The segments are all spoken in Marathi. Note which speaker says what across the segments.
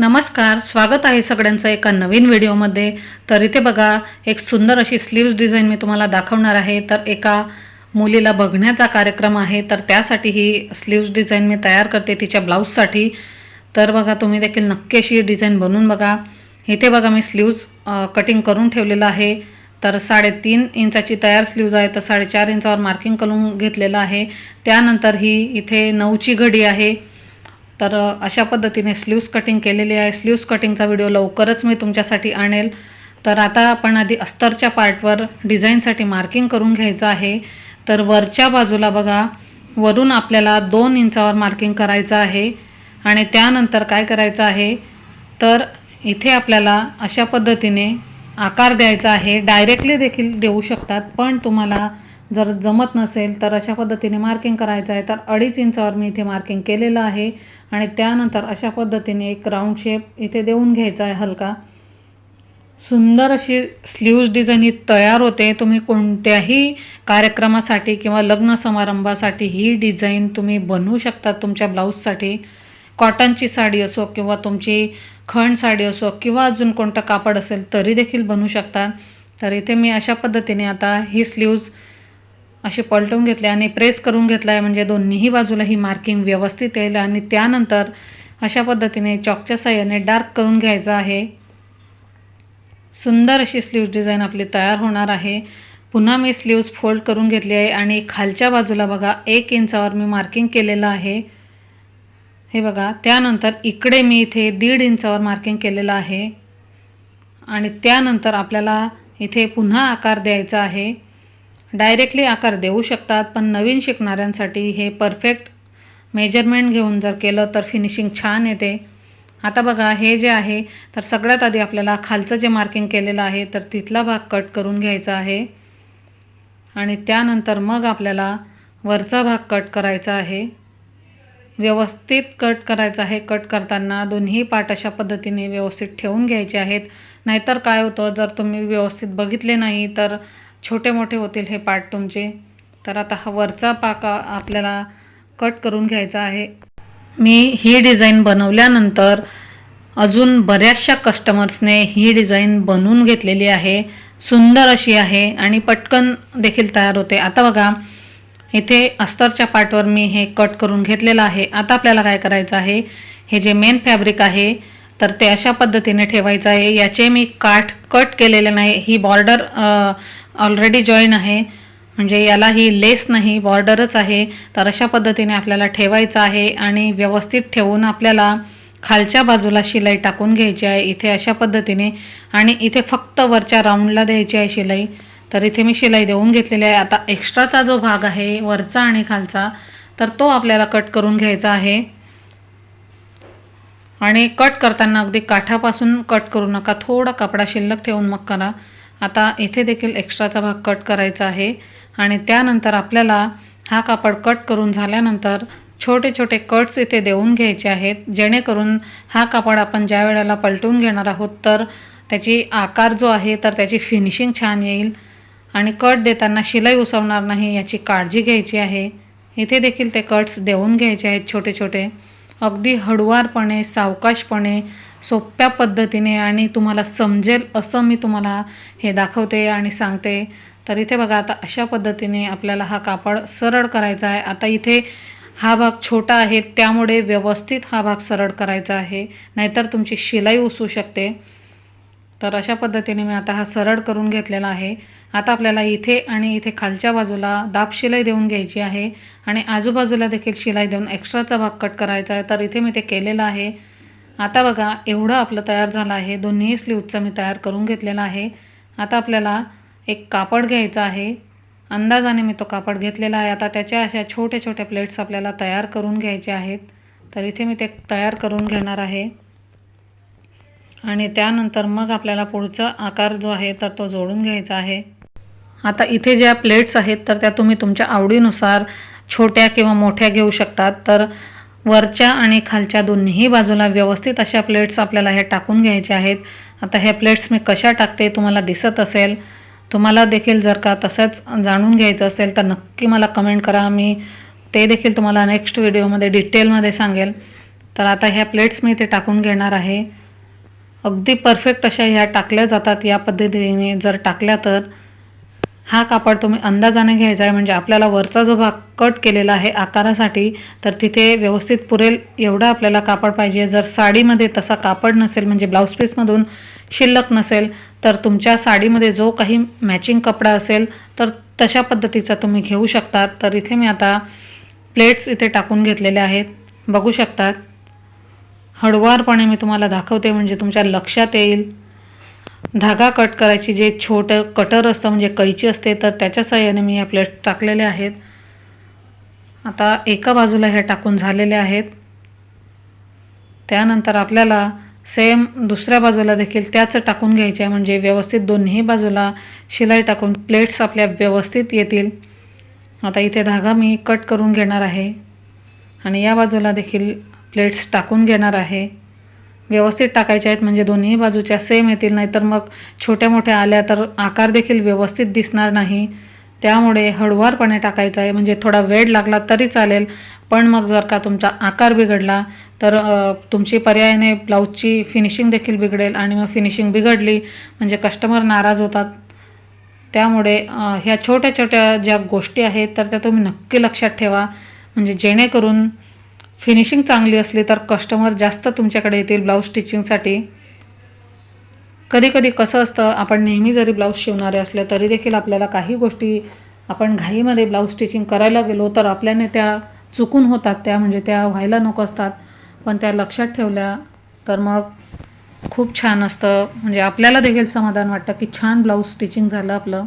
Speaker 1: नमस्कार स्वागत आहे सगळ्यांचं एका नवीन व्हिडिओमध्ये. तर इथे बघा एक सुंदर अशी स्लीव्ज डिझाईन मी तुम्हाला दाखवणार आहे. तर एका मुलीला बघण्याचा कार्यक्रम आहे. तर त्यासाठी ही स्लीव्ज डिझाईन मी तयार करते तिच्या ब्लाऊजसाठी तर बघा तुम्ही देखील नक्की अशी डिझाईन बनवून बघा. इथे बघा मी स्लीव्ज कटिंग करून ठेवलेलं आहे. तर साडेतीन इंचाची तयार स्लीव्ज आहे. तर साडेचार इंचावर मार्किंग करून घेतलेलं आहे. त्यानंतर ही इथे नऊची घडी आहे. तर अशा पद्धतीने स्लीव्स कटिंग केलेली आहे. स्लीव्स कटिंगचा व्हिडिओ लवकरच मी तुमच्यासाठी आणेल. तर आता आपण आधी अस्तरच्या पार्टवर डिझाईनसाठी मार्किंग करून घ्यायचं आहे. तर वरच्या बाजूला बघा. वरून आपल्याला दोन इंचावर मार्किंग करायचं आहे. आणि त्यानंतर काय करायचं आहे? तर इथे आपल्याला अशा पद्धतीने आकार द्यायचा आहे. डायरेक्टली देखील देऊ शकतात पण तुम्हाला जर जमत नसेल तर अशा पद्धतीने मार्किंग करायचं आहे तर अडीच इंचावर मी इथे मार्किंग केलेलं आहे. आणि त्यानंतर अशा पद्धतीने एक राऊंड शेप इथे देऊन घ्यायचा आहे हलका. सुंदर अशी स्लीव्ज डिझाईन ही तयार होते. तुम्ही कोणत्याही कार्यक्रमासाठी किंवा लग्न समारंभासाठी ही डिझाईन तुम्ही बनवू शकता तुमच्या ब्लाऊजसाठी कॉटनची साडी असो किंवा तुमची खण साडी असो किंवा अजून कोणतं कापड असेल तरी देखील बनवू शकता. तर इथे मी अशा पद्धतीने आता ही स्लीव्ज असे पलटून घेतले आणि प्रेस करून घेतला आहे म्हणजे दोन्हीही बाजूला ही मार्किंग व्यवस्थित येईल आणि त्यानंतर अशा पद्धतीने चॉकच्या साह्याने डार्क करून घ्यायचं आहे. सुंदर अशी स्लीव्ज डिझाईन आपली तयार होणार आहे. पुन्हा मी स्लीव्ज फोल्ड करून घेतली आहे आणि खालच्या बाजूला बघा एक इंचावर मी मार्किंग केलेलं आहे. हे बघा त्यानंतर इकडे मी इथे दीड इंचावर मार्किंग केलेलं आहे. आणि त्यानंतर आपल्याला इथे पुन्हा आकार द्यायचा आहे. डायरेक्टली आकार देऊ शकतात पण नवीन शिकणाऱ्यांसाठी हे परफेक्ट मेजरमेंट घेऊन जर केलं तर फिनिशिंग छान येते. आता बघा हे जे आहे तर सगळ्यात आधी आपल्याला खालचं जे मार्किंग केलेलं आहे तर तिथला भाग कट करून घ्यायचा आहे. आणि त्यानंतर मग आपल्याला वरचा भाग कट करायचा आहे. व्यवस्थित कट करायचं आहे. कट करताना दोन्ही पाट अशा पद्धतीने व्यवस्थित ठेवून घ्यायचे आहेत. नाहीतर काय होतं जर तुम्ही व्यवस्थित बघितले नाही तर छोटे मोठे होतील हे पार्ट तुमचे. तर आता हा वरचा पाक आपल्याला कट करून घ्यायचा आहे. मी ही डिझाईन बनवल्यानंतर अजून बऱ्याचशा कस्टमर्सने ही डिझाईन बनवून घेतलेली आहे. सुंदर अशी आहे आणि पटकन देखील तयार होते. आता बघा इथे अस्तरच्या पार्टवर मी हे कट करून घेतलेलं आहे. आता आपल्याला काय करायचं आहे? हे जे मेन फॅब्रिक आहे तर ते अशा पद्धतीने ठेवायचं आहे. याचे मी काठ कट केलेले नाही. ही बॉर्डर ऑलरेडी जॉईन आहे. म्हणजे याला ही लेस नाही बॉर्डरच आहे. तर अशा पद्धतीने आपल्याला ठेवायचं आहे आणि व्यवस्थित ठेवून आपल्याला खालच्या बाजूला शिलाई टाकून घ्यायची आहे. इथे अशा पद्धतीने आणि इथे फक्त वरच्या राऊंडला द्यायची आहे शिलाई. तर इथे मी शिलाई देऊन घेतलेली आहे. आता एक्स्ट्राचा जो भाग आहे वरचा आणि खालचा तर तो आपल्याला कट करून घ्यायचा आहे. आणि कट करताना अगदी काठापासून कट करू नका. थोडा कपडा शिल्लक ठेवून मग करा. आता इथे देखील एक्स्ट्राचा भाग कट करायचा आहे. आणि त्यानंतर आपल्याला हा कापड कट करून झाल्यानंतर छोटे छोटे कट्स इथे देऊन घ्यायचे आहेत. जेणेकरून हा कापड आपण ज्या वेळेला पलटून घेणार आहोत तर त्याची आकार जो आहे तर त्याची फिनिशिंग छान येईल. आणि कट देताना शिलाई उसवणार नाही याची काळजी घ्यायची आहे. इथे देखील ते कट्स देऊन घ्यायचे आहेत छोटे छोटे. अगदी हळुवारपणे सावकाशपणे सोप्या पद्धतीने आणि तुम्हाला समजेल असं मी तुम्हाला हे दाखवते आणि सांगते. तर इथे बघा आता अशा पद्धतीने आपल्याला हा कापड सरळ करायचा आहे. आता इथे हा भाग छोटा आहे त्यामुळे व्यवस्थित हा भाग सरळ करायचा आहे. नाहीतर तुमची शिलाई उसू शकते. तर अशा पद्धतीने मी आता हा सरळ करून घेतलेला आहे. आता आपल्याला इथे आणि इथे खालच्या बाजूला दाब शिलाई देऊन घ्यायची आहे आणि आजूबाजूला देखील शिलाई देऊन एक्स्ट्राचा भाग कट करायचा आहे. तर इथे मी ते केलेलं आहे. आता बघा एवढं आपलं तयार झालं आहे. दोन्ही स्लीवचं मी तयार करून घेतलेला आहे. आता आपल्याला एक कापड घ्यायचं आहे. अंदाजाने मी तो कापड घेतलेला आहे. आता त्याच्या अशा छोटे छोटे प्लेट्स आपल्याला तयार करून घ्यायचे आहेत. तर इथे मी ते तयार करून घेणार आहे. आणि त्यानंतर मग आपल्याला पुढचा आकार जो आहे तर तो जोडून घ्यायचा आहे. आता इथे ज्या प्लेट्स आहेत तर त्या तुम्ही तुमच्या आवडीनुसार छोट्या किंवा मोठ्या घेऊ शकतात. तर वरच्या आणि खालच्या दोन्ही बाजूला व्यवस्थित अशा प्लेट्स आपल्याला ह्या टाकून घ्यायच्या आहेत. आता ह्या प्लेट्स मी कशा टाकते तुम्हाला दिसत असेल. तुम्हाला देखील जर का तसंच जाणून घ्यायचं असेल तर नक्की मला कमेंट करा. मी ते देखील तुम्हाला नेक्स्ट व्हिडिओमध्ये डिटेलमध्ये सांगेल. तर आता ह्या प्लेट्स मी इथे टाकून घेणार आहे. अगदी परफेक्ट अशा ह्या टाकल्या जातात. या पद्धतीने जर टाकल्या तर हा कापड तुम्ही अंदाजाने घ्यायचा आहे. म्हणजे आपल्याला वरचा जो भाग कट केलेला आहे आकारासाठी तर तिथे व्यवस्थित पुरेल एवढं आपल्याला कापड पाहिजे. जर साडीमध्ये तसा कापड नसेल म्हणजे ब्लाऊज पीसमधून शिल्लक नसेल तर तुमच्या साडीमध्ये जो काही मॅचिंग कपडा असेल तर तशा पद्धतीचा तुम्ही घेऊ शकता. तर इथे मी आता प्लेट्स इथे टाकून घेतलेले आहेत. बघू शकतात हळुवारपणे मी तुम्हाला दाखवते म्हणजे तुमच्या लक्षात येईल. धागा कट करायची जे छोटं कटर असतं म्हणजे कैची असते तर त्याच्या साह्याने मी या प्लेट टाकलेल्या आहेत. आता एका बाजूला ह्या टाकून झालेले आहेत. त्यानंतर आपल्याला सेम दुसऱ्या बाजूला देखील त्याच टाकून घ्यायचे आहे म्हणजे व्यवस्थित दोन्ही बाजूला शिलाई टाकून प्लेट्स आपल्या व्यवस्थित येतील. आता इथे धागा मी कट करून घेणार आहे. आणि या बाजूला देखील प्लेट्स टाकून घेणार आहे. व्यवस्थित टाकायच्या आहेत म्हणजे दोन्ही बाजूच्या सेम येतील नाहीतर मग छोट्या मोठ्या आल्या तर आकार देखील व्यवस्थित दिसणार नाही. त्यामुळे हळुवारपणे टाकायचं आहे म्हणजे थोडा वेळ लागला तरी चालेल पण मग जर का तुमचा आकार बिघडला तर तुमची पर्यायाने ब्लाऊजची फिनिशिंग देखील बिघडेल आणि मग फिनिशिंग बिघडली म्हणजे कस्टमर नाराज होतात. त्यामुळे ह्या छोट्या छोट्या ज्या गोष्टी आहेत तर त्या तुम्ही नक्की लक्षात ठेवा म्हणजे जेणेकरून फिनिशिंग चांगली असली तर कस्टमर जास्त तुमच्याकडे येतील ब्लाऊज स्टिचिंगसाठी कधी कधी कसं असतं आपण नेहमी जरी ब्लाऊज शिवणारे असले तरी देखील आपल्याला काही गोष्टी आपण घाईमध्ये ब्लाऊज स्टिचिंग करायला गेलो तर आपल्याने त्या चुकून होतात त्या म्हणजे त्या व्हायला नको असतात. पण त्या लक्षात ठेवल्या तर मग खूप छान असतं. म्हणजे आपल्याला देखील समाधान वाटतं की छान ब्लाऊज स्टिचिंग झालं आपलं.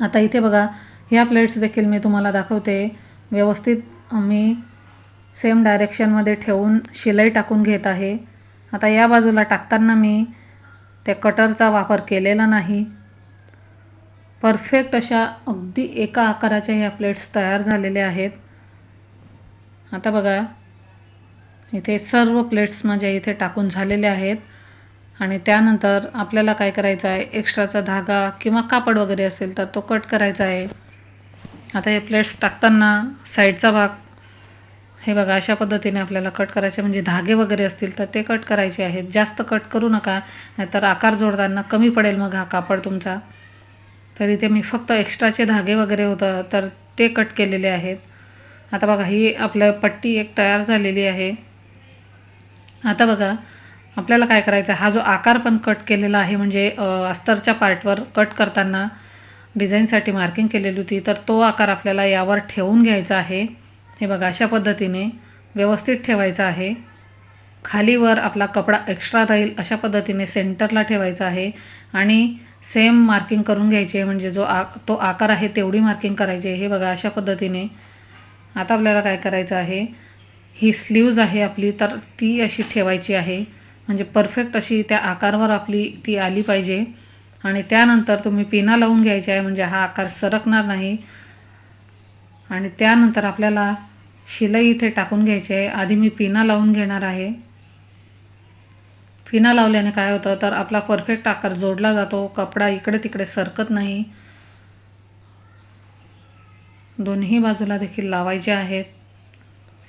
Speaker 1: आता इथे बघा ह्या प्लेट्स देखील मी तुम्हाला दाखवते. व्यवस्थित मी सेम डायरेक्शनमध्ये ठेवून शिलाई टाकून घेत आहे. आता या बाजूला टाकताना मी त्या कटरचा वापर केलेला नाही. परफेक्ट अशा अगदी एका आकाराच्या ह्या प्लेट्स तयार झालेल्या आहेत. आता बघा इथे सर्व प्लेट्स माझ्या इथे टाकून झालेल्या आहेत. आणि त्यानंतर आपल्याला काय करायचं आहे? एक्स्ट्राचा धागा किंवा कापड वगैरे असेल तर तो कट करायचा आहे. आता हे प्लेट्स टाकताना साईडचा भाग हे बघा अशा पद्धतीने आपल्याला कट करायचे म्हणजे धागे वगैरे असतील तर ते कट करायचे आहेत. जास्त कट करू नका नाहीतर आकार जोडताना कमी पडेल मग हा कापड तुमचा. तर इथे मी फक्त एक्स्ट्राचे धागे वगैरे होतं तर ते कट केलेले आहेत. आता बघा ही आपलं पट्टी एक तयार झालेली आहे. आता बघा आपल्याला काय करायचं हा जो आकार पण कट केलेला आहे म्हणजे अस्तरच्या पार्टवर कट करताना डिझाईनसाठी मार्किंग केलेली होती तर तो आकार आपल्याला यावर ठेवून घ्यायचा आहे. हे बघा अशा पद्धतीने व्यवस्थित ठेवायचं आहे. खालीवर आपला कपडा एक्स्ट्रा राहील अशा पद्धतीने सेंटरला ठेवायचा आहे. आणि सेम मार्किंग करून घ्यायची आहे म्हणजे जो आ तो आकार आहे तेवढी मार्किंग करायची आहे. हे बघा अशा पद्धतीने. आता आपल्याला काय करायचं आहे? ही स्लीव्ज आहे आपली तर ती अशी ठेवायची आहे. म्हणजे परफेक्ट अशी त्या आकारवर आपली ती आली पाहिजे. आणि त्यानंतर तुम्ही पिना लावून घ्यायचे आहे म्हणजे हा आकार सरकणार नाही. आणि त्यानंतर आपल्याला शिलाई इथे टाकून घ्यायची आहे. आधी मी पिना लावून घेणार आहे. पिना लावल्याने काय होतं तर आपला परफेक्ट आकार जोडला जातो. कपडा इकडे तिकडे सरकत नाही. दोन्ही बाजूला देखील लावायचे आहेत.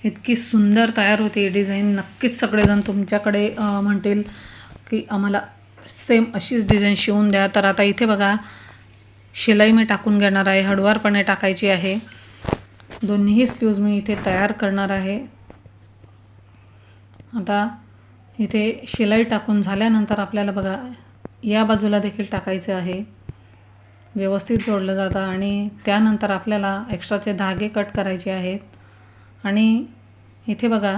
Speaker 1: इतकी सुंदर तयार होते ही डिझाईन. नक्कीच सगळेजण तुमच्याकडे म्हणतील की आम्हाला सेम अशीच डिझाईन शिवून द्या. तर आता इथे बघा शिलाई मी टाकून घेणार आहे. हळुवारपणे टाकायची आहे. दोन्हीही स्लीव्ज मी इथे तयार करणार आहे. आता इथे शिलाई टाकून झाल्यानंतर आपल्याला बघा या बाजूला देखील टाकायचे आहे. व्यवस्थित जोडलं जातं आणि त्यानंतर आपल्याला एक्स्ट्राचे धागे कट करायचे आहेत. आणि इथे बघा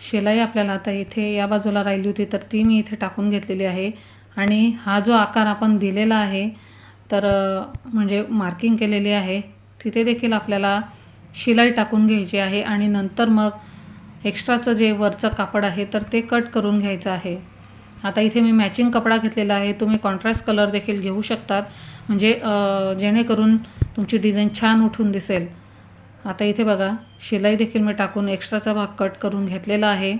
Speaker 1: शिलाई आपल्याला आता इथे या बाजूला राहिली होती तर ती मी इथे टाकून घेतलेली आहे. आणि हा जो आकार आपण दिलेला आहे तर म्हणजे मार्किंग केलेली आहे तिथे देखील आपल्याला शिलाई टाकून घ्यायची आहे आणि नंतर मग एक्स्ट्राचं जे वरचं कापड आहे तर ते कट करून घ्यायचं आहे. आता इथे मी मॅचिंग कपडा घेतलेला आहे. तुम्ही कॉन्ट्रास्ट कलर देखील घेऊ शकतात. म्हणजे जेणेकरून तुमची डिझाईन छान उठून दिसेल. आता इथे बघा शिलाई देखील मी टाकून एक्स्ट्राचा भाग कट करून घेतलेला आहे.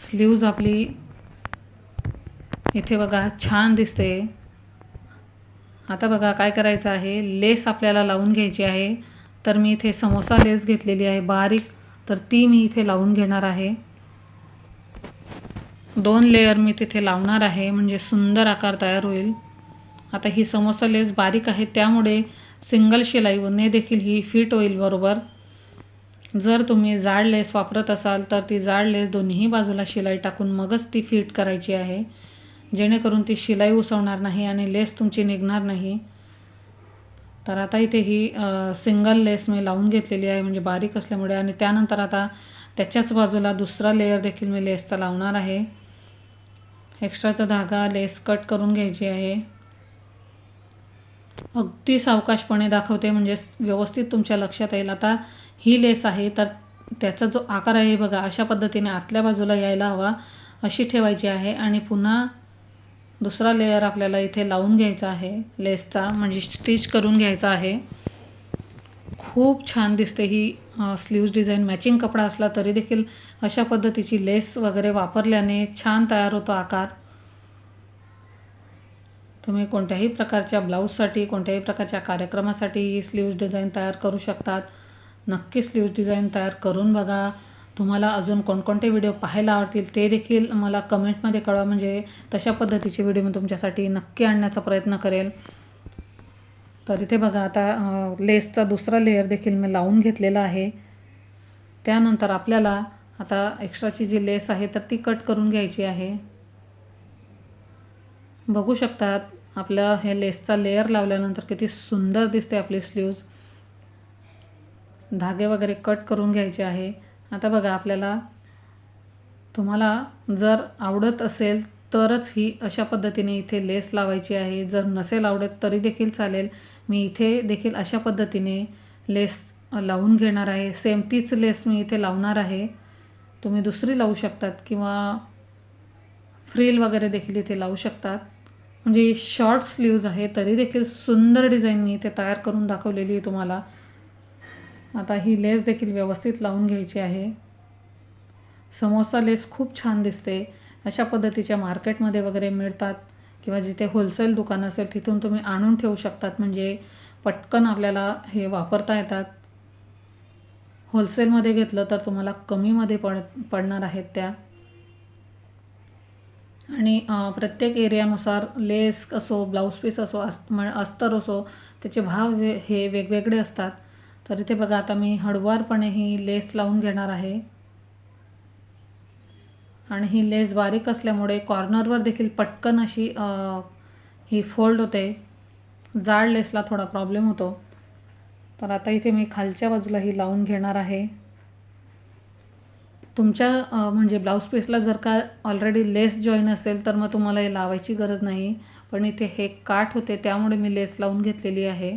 Speaker 1: स्लीव्ज आपली इथे बघा छान दिसते. आता बघा काय करायचं आहे? लेस आपल्याला लावून घ्यायची आहे. तर मी इथे समोसा लेस घेतलेली आहे बारीक. तर ती मी इथे लावून घेणार आहे. दोन लेयर मी तिथे लावणार आहे म्हणजे सुंदर आकार तयार होईल. आता ही समोसा लेस बारीक आहे त्यामुळे सिंगल शिलाईने देखील ही फिट होईल बरोबर? जर तुम्ही जाड लेस वापरत असाल तर ती जाड लेस दोन्ही बाजूला शिलाई टाकून मगच ती फिट करायची आहे. जेणेकरून ती शिलाई उसवणार नाही आणि लेस तुमची निघणार नाही. तर आता इथे ही सिंगल लेस मी लावून घेतलेली आहे म्हणजे बारीक असल्यामुळे. आणि त्यानंतर आता त्याच्याच बाजूला दुसरा लेअर देखील मी लेसचा लावणार आहे. एक्स्ट्राचा धागा लेस कट करून घ्यायची आहे. अगदी सावकाशपणे दाखवते म्हणजे व्यवस्थित तुमच्या लक्षात येईल. आता ही लेस आहे तर त्याचा जो आकार आहे बघा अशा पद्धतीने आतल्या बाजूला यायला हवा अशी ठेवायची आहे. आणि पुन्हा दुसरा लेयर आपल्याला इथे लावून घ्यायचा आहे. लेसचा म्हणजे स्टिच करून घ्यायचा आहे. खूप छान दिसते ही स्लीव्ज डिझाईन मॅचिंग कपडा असला तरी देखील अशा पद्धतीची लेस वगैरे वापरल्याने छान तयार होतो आकार. तुम्ही कोणत्याही प्रकारच्या ब्लाऊजसाठी कोणत्याही प्रकारच्या कार्यक्रमासाठी ही स्लीव्ज डिझाईन तयार करू शकतात. नक्की स्लीव्ज डिझाईन तयार करून बघा. तुम्हाला अजून कोणकोणते व्हिडिओ पाहायला आवडतील ते देखील मला कमेंटमध्ये कळवा. म्हणजे तशा पद्धतीचे व्हिडिओ मी तुमच्यासाठी नक्की आणण्याचा प्रयत्न करेल. तर इथे बघा आता लेसचा दुसरा लेअर देखील मी लावून घेतलेला आहे. त्यानंतर आपल्याला आता एक्स्ट्राची जी लेस आहे तर ती कट करून घ्यायची आहे. बघू शकतात आपलं हे लेसचा लेअर लावल्यानंतर किती सुंदर दिसते आपली स्लीव्ज धागे वगैरे कट करून घ्यायचे आहे. आता बघा आपल्याला तुम्हाला जर आवडत असेल तरच ही अशा पद्धतीने इथे लेस लावायची आहे. जर नसेल आवडत तरी देखील चालेल. मी इथे देखील अशा पद्धतीने लेस लावून घेणार आहे. सेम तीच लेस मी इथे लावणार आहे. तुम्ही दुसरी लावू शकतात किंवा फ्रील वगैरे देखील इथे लावू शकतात. म्हणजे शॉर्ट स्लीव्ज आहे तरी देखील सुंदर डिझाईन मी इथे तयार करून दाखवलेली आहे तुम्हाला. आता ही लेस देखील व्यवस्थित लावून घ्यायची आहे. समोसा लेस खूप छान दिसते. अशा पद्धतीच्या मार्केटमध्ये वगैरे मिळतात किंवा जिथे होलसेल दुकान असेल तिथून तुम्ही आणून ठेवू शकतात. म्हणजे पटकन आपल्याला हे वापरता येतात. होलसेलमध्ये घेतलं तर तुम्हाला कमीमध्ये पड पडणार आहेत त्या. आणि प्रत्येक एरियानुसार लेस असो ब्लाऊज पीस असो अस् म अस्तर असो त्याचे भाव हे वेगवेगळे असतात. तर इथे बघा आता मी हळुवारपणे ही लेस लावून घेणार आहे. आणि ही लेस बारीक असल्यामुळे कॉर्नरवर देखील पटकन अशी ही फोल्ड होते. जाड लेसला थोडा प्रॉब्लेम होतो. तर आता इथे मी खालच्या बाजूला ही लावून घेणार आहे. तुमच्या म्हणजे ब्लाऊज पीसला जर का ऑलरेडी लेस जॉईन असेल तर मग तुम्हाला हे लावायची गरज नाही. पण इथे हे काठ होते त्यामुळे मी लेस लावून घेतलेली आहे.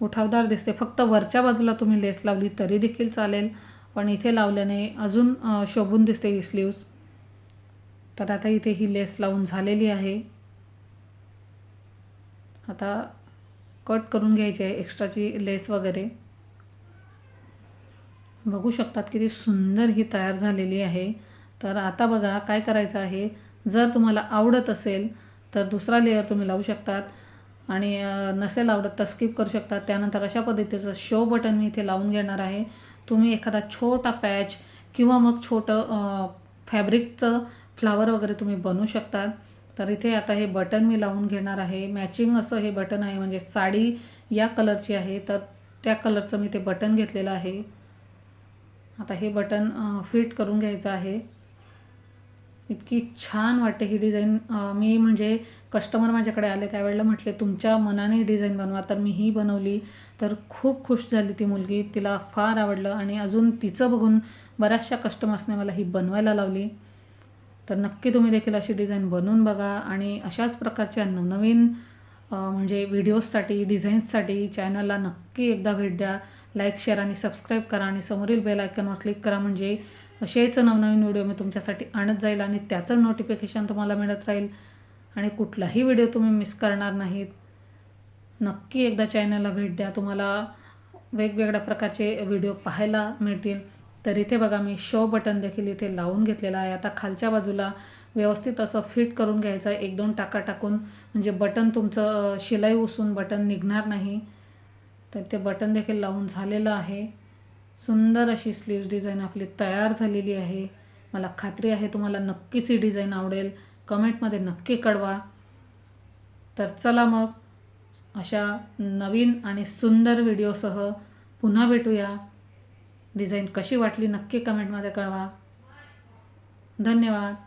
Speaker 1: उठावदार दिसते. फक्त वरच्या बाजूला तुम्ही लेस लावली तरी देखील चालेल. पण इथे लावल्याने अजून शोभून दिसते ही स्लीव्ज तर आता इथे ही लेस लावून झालेली आहे. आता कट करून घ्यायची आहे एक्स्ट्राची लेस वगैरे. बघू शकतात किती सुंदर ही तयार झालेली आहे. तर आता बघा काय करायचं आहे. जर तुम्हाला आवडत असेल तर दुसरा लेअर तुम्ही लावू शकतात. आणि नसेल आवडत तर स्किप करू शकतात त्यानंतर अशा पद्धतीचं शो बटन मी इथे लावून घेणार आहे. तुम्ही एखादा छोटा पॅच किंवा मग छोटं फॅब्रिकचं फ्लावर वगैरे तुम्ही बनवू शकतात. तर इथे आता हे बटन मी लावून घेणार आहे. मॅचिंग असं हे बटन आहे म्हणजे साडी या कलरची आहे. तर त्या कलरचं मी ते बटन घेतलेलं आहे. आता हे बटन फिट करून घ्यायचं आहे. इतकी छान वाटते ही डिझाईन मी म्हणजे कस्टमर माझ्याकडे आले त्यावेळेला म्हटले तुमच्या मनाने डिझाईन बनवा. तर मी ही बनवली. तर खूप खुश झाली ती मुलगी. तिला फार आवडलं आणि अजून तिचं बघून बऱ्याचशा कस्टमर्सने मला ही बनवायला लावली. तर नक्की तुम्ही देखील अशी डिझाईन बनवून बघा आणि अशाच प्रकारच्या नवनवीन म्हणजे व्हिडिओजसाठी डिझाईन्ससाठी चॅनलला नक्की एकदा भेट द्या. लाईक शेअर आणि सबस्क्राईब करा आणि समोरील बेल आयकनवर क्लिक करा म्हणजे असेच नवनवीन व्हिडिओ मी तुमच्यासाठी आणत जाईल आणि त्याचं नोटिफिकेशन तुम्हाला मिळत राहील. आणि कुठलाही व्हिडिओ तुम्ही मिस करणार नाहीत. नक्की एकदा चॅनलला भेट द्या. तुम्हाला वेगवेगळ्या प्रकारचे व्हिडिओ पाहायला मिळतील. तर इथे बघा मी शो बटन देखील इथे लावून घेतलेला आहे. आता खालच्या बाजूला व्यवस्थित असं फिट करून घ्यायचं आहे. एक दोन टाका टाकून म्हणजे बटन तुमचं शिलाई उसून बटन निघणार नाही. तर ते बटन देखील लावून झालेलं आहे. सुंदर अशी स्लीव्ज डिझाईन आपली तयार झालेली आहे. मला खात्री आहे तुम्हाला नक्कीच ही डिझाईन आवडेल. कमेंटमध्ये नक्की कळवा. तर चला मग अशा नवीन आणि सुंदर व्हिडिओसह पुन्हा भेटूया. डिझाईन कशी वाटली नक्की कमेंटमध्ये कळवा. धन्यवाद.